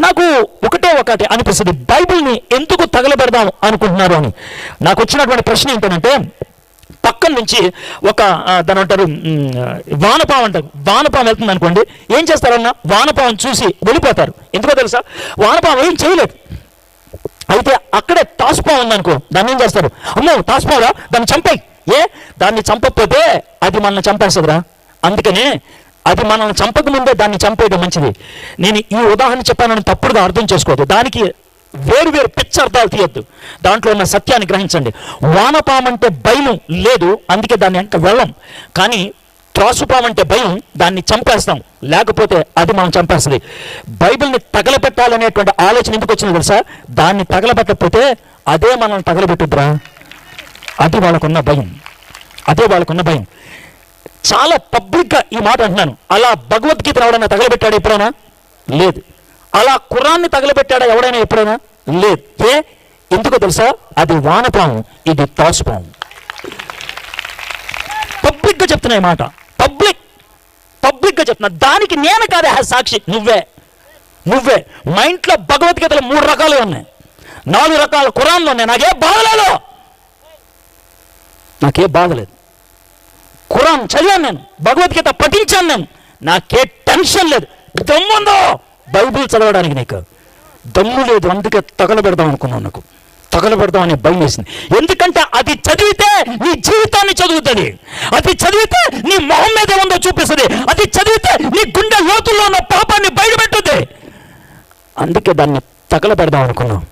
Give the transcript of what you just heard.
నాకు ఒకటే ఒకటి అనిపిస్తుంది. బైబిల్ని ఎందుకు తగలబెడదాం అనుకుంటున్నారు అని. నాకు వచ్చినటువంటి ప్రశ్న ఏంటంటే పక్కన నుంచి ఒక దాని అంటారు వానపాము అంటారు. వానపాము వెళ్తుంది అనుకోండి ఏం చేస్తారన్న వానపాం చూసి వెళ్ళిపోతారు. ఎందుకో తెలుసా? వానపాము ఏం చేయలేదు. అయితే అక్కడే తాసుపాం ఉందనుకో దాన్ని ఏం చేస్తారు? అమ్మో తాసుపావురా దాన్ని చంపాయి. ఏ? దాన్ని చంపకపోతే అది మనల్ని చంపేస్తుందిరా. అందుకనే అది మనల్ని చంపక ముందే దాన్ని చంపేయడం మంచిది. నేను ఈ ఉదాహరణ చెప్పానని తప్పుడుగా అర్థం చేసుకోవద్దు. దానికి వేరు వేరు పిచ్చ అర్థాలు తీయొద్దు. దాంట్లో ఉన్న సత్యాన్ని గ్రహించండి. వానపామంటే భయం లేదు అందుకే దాన్ని వెనక వెళ్ళం. కానీ త్రాసుపామంటే భయం దాన్ని చంపేస్తాం. లేకపోతే అది మనం చంపేస్తుంది. బైబిల్ని తగలబెట్టాలనేటువంటి ఆలోచన ఎందుకు వచ్చింది తెలుసా? దాన్ని తగలబెట్టకపోతే అదే మనల్ని తగలబెట్టుద్రా అది వాళ్ళకున్న భయం. అదే వాళ్ళకున్న భయం. చాలా పబ్లిక్గా ఈ మాట అంటున్నాను. అలా భగవద్గీత ఎవడైనా తగలబెట్టాడు ఎప్పుడైనా? లేదు. అలా ఖురాన్ని తగలబెట్టాడా ఎవడైనా ఎప్పుడైనా? లేదు. ఏ? ఎందుకో తెలుసా? అది వానపాము ఇది తాసుపాము పబ్లిక్గా చెప్తున్నాయి మాట. పబ్లిక్ పబ్లిక్గా చెప్తున్నా. దానికి నేను కాదే సాక్షి. నువ్వే. నువ్వే. మా ఇంట్లో భగవద్గీతలు మూడు రకాలు ఉన్నాయి. నాలుగు రకాల ఖురాన్లు ఉన్నాయి. నాకే బాధలేదు నాకే బాధలేదు ఖురాన్ చదివాను నేను భగవద్గీత పఠించాను నేను. నాకే టెన్షన్ లేదు. దమ్ముందో బైబిల్ చదవడానికి నీకు. దమ్ము లేదు అందుకే తగలబెడదాం అనుకున్నాను నాకు. తగలబెడదాం అనే భయం వేసింది. ఎందుకంటే అది చదివితే నీ జీవితాన్ని చదువుతుంది. అది చదివితే నీ మొహం మీద ఉందో చూపిస్తుంది. అది చదివితే నీ గుండె లోతుల్లో ఉన్న పాపాన్ని బయటపెట్టుద్ది. అందుకే దాన్ని తగలబెడదాం అనుకున్నాం